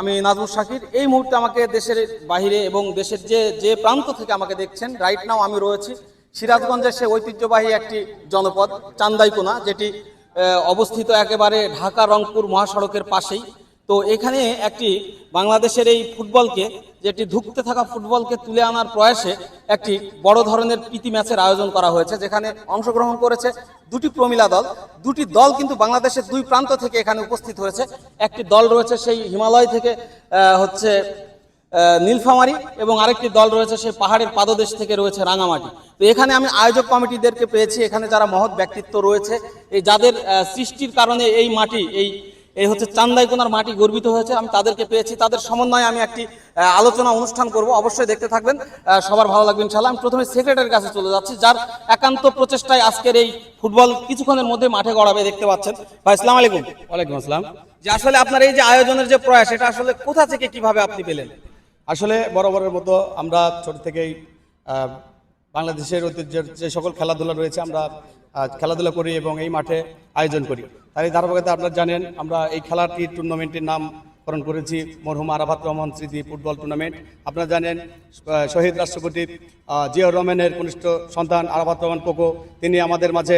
আমি নাজমুল শাকির। এই মুহূর্তে আমাকে দেশের বাহিরে এবং দেশের যে যে প্রান্ত থেকে আমাকে দেখছেন রাইট নাও আমি রয়েছি সিরাজগঞ্জের সে ঐতিহ্যবাহী একটি জনপদ, চান্দাইকোনা, যেটি অবস্থিত একেবারে ঢাকা রংপুর মহাসড়কের পাশেই। তো এখানে একটি বাংলাদেশের এই ফুটবলকে, যেটি ধুঁকতে থাকা ফুটবলকে তুলে আনার প্রয়াসে একটি বড় ধরনের প্রীতি ম্যাচের আয়োজন করা হয়েছে, যেখানে অংশগ্রহণ করেছে দুটি প্রমিলা দল। দুটি দল কিন্তু বাংলাদেশের দুই প্রান্ত থেকে এখানে উপস্থিত হয়েছে। একটি দল রয়েছে সেই হিমালয় থেকে হচ্ছে নীলফামারী এবং আরেকটি দল রয়েছে সেই পাহাড়ের পাদদেশ থেকে রয়েছে রাঙামাটি। তো এখানে আমি আয়োজক কমিটিদেরকে পেয়েছি, এখানে যারা মহৎ ব্যক্তিত্ব রয়েছে, এই যাদের সৃষ্টির কারণে এই মাটি, এই এই হচ্ছে চান্দাইকোনার মাটি গর্বিত হয়েছে আমি তাদেরকে পেয়েছি তাদের সমন্বয়ে আমি একটি আলোচনা অনুষ্ঠান করব অবশ্যই দেখতে থাকবেন সবার ভালো লাগবে ইনশাল্লাহ আমি প্রথমে সেক্রেটারির কাছে চলে যাচ্ছি যার একান্ত প্রচেষ্টায় আজকের এই ফুটবল কিছুক্ষণের মধ্যে মাঠে গড়াবে দেখতে পাচ্ছেন। ভাই আসসালাম আলাইকুম। ওয়ালাইকুম আসসালাম। যে আসলে আপনার এই যে আয়োজনের যে প্রয়াস এটা আসলে কোথা থেকে কীভাবে আপনি পেলেন? আসলে বরাবরের মতো আমরা ছোট থেকেই বাংলাদেশের ঐতিহ্যের যে সকল খেলাধুলা রয়েছে আমরা খেলাধুলা করি এবং এই মাঠে আয়োজন করি। তার এই ধারাবাহিকতা আপনারা জানেন, আমরা এই খেলাটি টুর্নামেন্টের নামকরণ করেছি, মরহুম আরাফাত রহমান স্মৃতি ফুটবল টুর্নামেন্ট আপনারা জানেন শহীদ রাষ্ট্রপতি জিয়াউর রহমানের কনিষ্ঠ সন্তান আরাফাত রহমান কোকো তিনি আমাদের মাঝে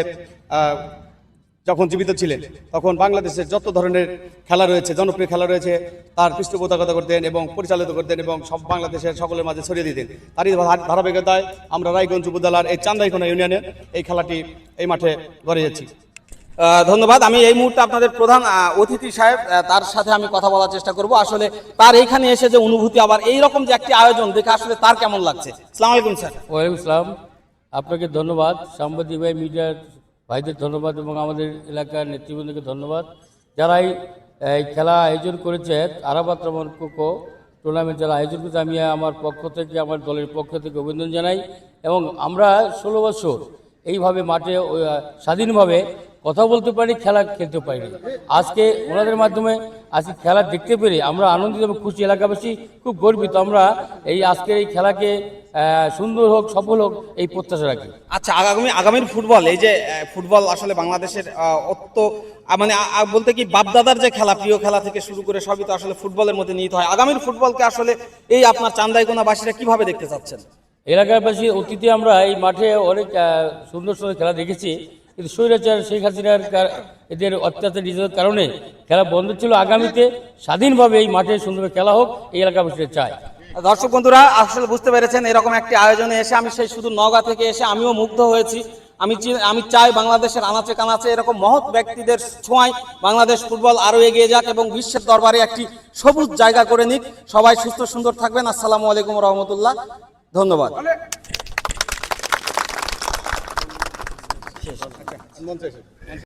যখন জীবিত ছিলেন, তখন বাংলাদেশের যত ধরনের খেলা রয়েছে, জনপ্রিয় খেলা রয়েছে, তার পৃষ্ঠপোষকতা করতেন এবং পরিচালিত করতেন এবং সব বাংলাদেশের সকলের মাঝে ছড়িয়ে দিতেন। তারই ধারা- ধারাবাহিকতায় আমরা রায়গঞ্জ উপজেলার এই চান্দাইখোনা ইউনিয়নে এই খেলাটি এই মাঠে গড়ে যাচ্ছি ধন্যবাদ। আমি এই মুহূর্তে আপনাদের প্রধান অতিথি সাহেব তার সাথে আমি কথা বলার চেষ্টা করব। আসলে তার এইখানে এসে যে অনুভূতি, আবার এই রকম যে একটি আয়োজন, দেখে আসলে তার কেমন লাগছে। সালাম আলাইকুম, স্যার। ওয়ালাইকুম আসসালাম আপনাকে ধন্যবাদ। সাংবাদিক ভাই, মিডিয়ার ভাইদের ধন্যবাদ এবং আমাদের এলাকার নেতৃবৃন্দকে ধন্যবাদ। যারাই এই খেলা আয়োজন করেছে আরাবাত রহমান কোকো টুর্নামেন্ট যারা আয়োজন করেছে, আমি আমার পক্ষ থেকে, আমার দলের পক্ষ থেকে অভিনন্দন জানাই এবং আমরা ষোলো বছর এইভাবে মাঠে স্বাধীনভাবে কথা বলতে পারি খেলা খেলতে পারি আজকে ওনাদের মাধ্যমে আজকে খেলা দেখতে পেরে আমরা আনন্দিত এবং খুশি। এলাকাবাসী খুব গর্বিত। আমরা এই আজকের এই খেলাকে সুন্দর হোক সফল হোক এই প্রত্যাশা রাখি। আচ্ছা আগামী আগামীর ফুটবল এই যে ফুটবল আসলে বাংলাদেশের অত্য মানে বলতে কি বাপদাদার যে খেলা প্রিয় খেলা থেকে শুরু করে সবই তো আসলে ফুটবলের মধ্যে নিহিত হয়। আগামীর ফুটবলকে আসলে এই আপনার চান্দাইকোনা বাসীরা কীভাবে দেখতে চাচ্ছেন? এলাকাবাসী অতীতে আমরা এই মাঠে অনেক সুন্দর সুন্দর খেলা দেখেছি। কিন্তু স্বৈরাচার শেখ হাসিনার এদের অত্যাচার নিজেদের কারণে খেলা বন্ধ ছিল। আগামীতে স্বাধীনভাবে এই মাঠে সুন্দর খেলা হোক, এই এলাকাবাসীরা চায়। দর্শক বন্ধুরা, আসলে বুঝতে পেরেছেন, এরকম একটি আয়োজনে এসে আমি সেই শুধু নগা থেকে এসে আমিও মুগ্ধ হয়েছি। আমি আমি চাই বাংলাদেশের আনাচে কানাচে এরকম মহৎ ব্যক্তিদের ছোঁয়ায় বাংলাদেশ ফুটবল আরও এগিয়ে যাক এবং বিশ্বের দরবারে একটি সবুজ জায়গা করে নিক। সবাই সুস্থ সুন্দর থাকবেন। আসসালামু আলাইকুম রহমতুল্লাহ। ধন্যবাদ। মঞ্চে এসে।